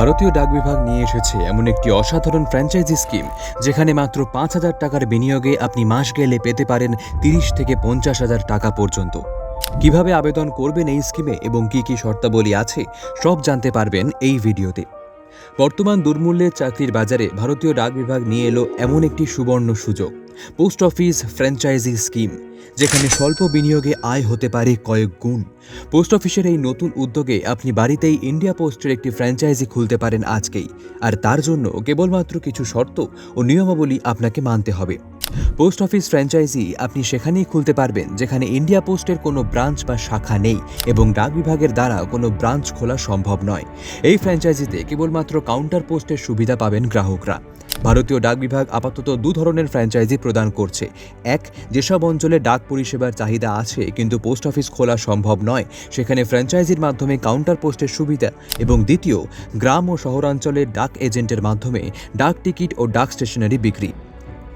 ভারতীয় ডাক বিভাগ নিয়ে এসেছে এমন একটি অসাধারণ ফ্র্যাঞ্চাইজি স্কিম যেখানে মাত্র পাঁচ হাজার টাকার বিনিয়োগে আপনি মাস গেলে পেতে পারেন তিরিশ থেকে পঞ্চাশ হাজার টাকা পর্যন্ত। কীভাবে আবেদন করবেন এই স্কিমে এবং কি কি শর্তাবলী আছে, সব জানতে পারবেন এই ভিডিওতে বর্তমান দুর্মূল্যের চাকরির বাজারে ভারতীয় ডাক বিভাগ নিয়ে এলো এমন একটি সুবর্ণ সুযোগ, পোস্ট অফিস ফ্র্যাঞ্চাইজি স্কিম, যেখানে স্বল্প বিনিয়োগে আয় হতে পারে কয়েক গুণ। পোস্ট অফিসের এই নতুন উদ্যোগে আপনি বাড়িতেই ইন্ডিয়া পোস্টের একটি ফ্র্যাঞ্চাইজি খুলতে পারেন আজকেই। আর তার জন্য কেবলমাত্র কিছু শর্ত ও নিয়মাবলী আপনাকে মানতে হবে। পোস্ট অফিস ফ্র্যাঞ্চাইজি আপনি সেখানেই খুলতে পারবেন, যেখানে ইন্ডিয়া পোস্টের কোনো ব্রাঞ্চ বা শাখা নেই এবং ডাক বিভাগের দ্বারা কোনো ব্রাঞ্চ খোলা সম্ভব নয়। এই ফ্র্যাঞ্চাইজিতে কেবলমাত্র কাউন্টার পোস্টের সুবিধা পাবেন গ্রাহকরা। ভারতীয় ডাক বিভাগ আপাতত দু ধরনের ফ্র্যাঞ্চাইজি প্রদান করছে। এক, যেসব অঞ্চলে ডাক পরিষেবার চাহিদা আছে কিন্তু পোস্ট অফিস খোলা সম্ভব নয়, সেখানে ফ্র্যাঞ্চাইজির মাধ্যমে কাউন্টার পোস্টের সুবিধা এবং দ্বিতীয়, গ্রাম ও শহরাঞ্চলের ডাক এজেন্টের মাধ্যমে ডাক টিকিট ও ডাক স্টেশনারি বিক্রি।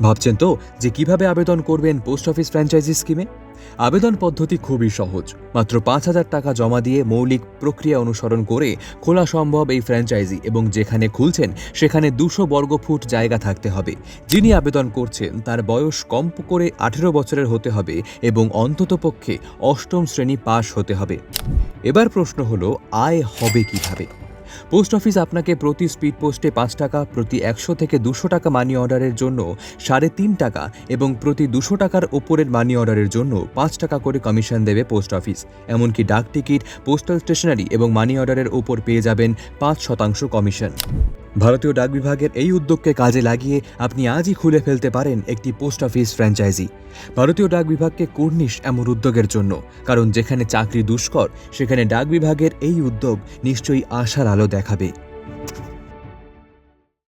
ভাবছেন তো যে কীভাবে আবেদন করবেন পোস্ট অফিস ফ্র্যাঞ্চাইজি স্কিমে? আবেদন পদ্ধতি খুবই সহজ। মাত্র পাঁচ হাজার টাকা জমা দিয়ে মৌলিক প্রক্রিয়া অনুসরণ করে খোলা সম্ভব এই ফ্র্যাঞ্চাইজি এবং যেখানে খুলছেন, সেখানে দুশো বর্গফুট জায়গা থাকতে হবে। যিনি আবেদন করছেন, তার বয়স কম করে আঠেরো বছরের হতে হবে এবং অন্ততপক্ষে অষ্টম শ্রেণি পাশ হতে হবে। এবার প্রশ্ন হলো, আয় হবে কীভাবে? পোস্ট অফিস আপনাকে প্রতি স্পিড পোস্টে পাঁচ টাকা, প্রতি একশো থেকে দুশো টাকা মানি অর্ডারের জন্য সাড়ে তিন টাকা এবং প্রতি দুশো টাকার ওপরের মানি অর্ডারের জন্য পাঁচ টাকা করে কমিশন দেবে পোস্ট অফিস। এমনকি ডাক টিকিট, পোস্টাল স্টেশনারি এবং মানি অর্ডারের ওপর পেয়ে যাবেন পাঁচ শতাংশ কমিশন। ভারতীয় ডাক বিভাগের এই উদ্যোগকে কাজে লাগিয়ে আপনি আজই খুলে ফেলতে পারেন একটি পোস্ট অফিস ফ্র্যাঞ্চাইজি। ভারতীয় ডাক বিভাগকে কর্নিশ এমন উদ্যোগের জন্য, কারণ যেখানে চাকরি দুষ্কর, সেখানে ডাক বিভাগের এই উদ্যোগ নিশ্চয়ই আশার আলো দেখাবে।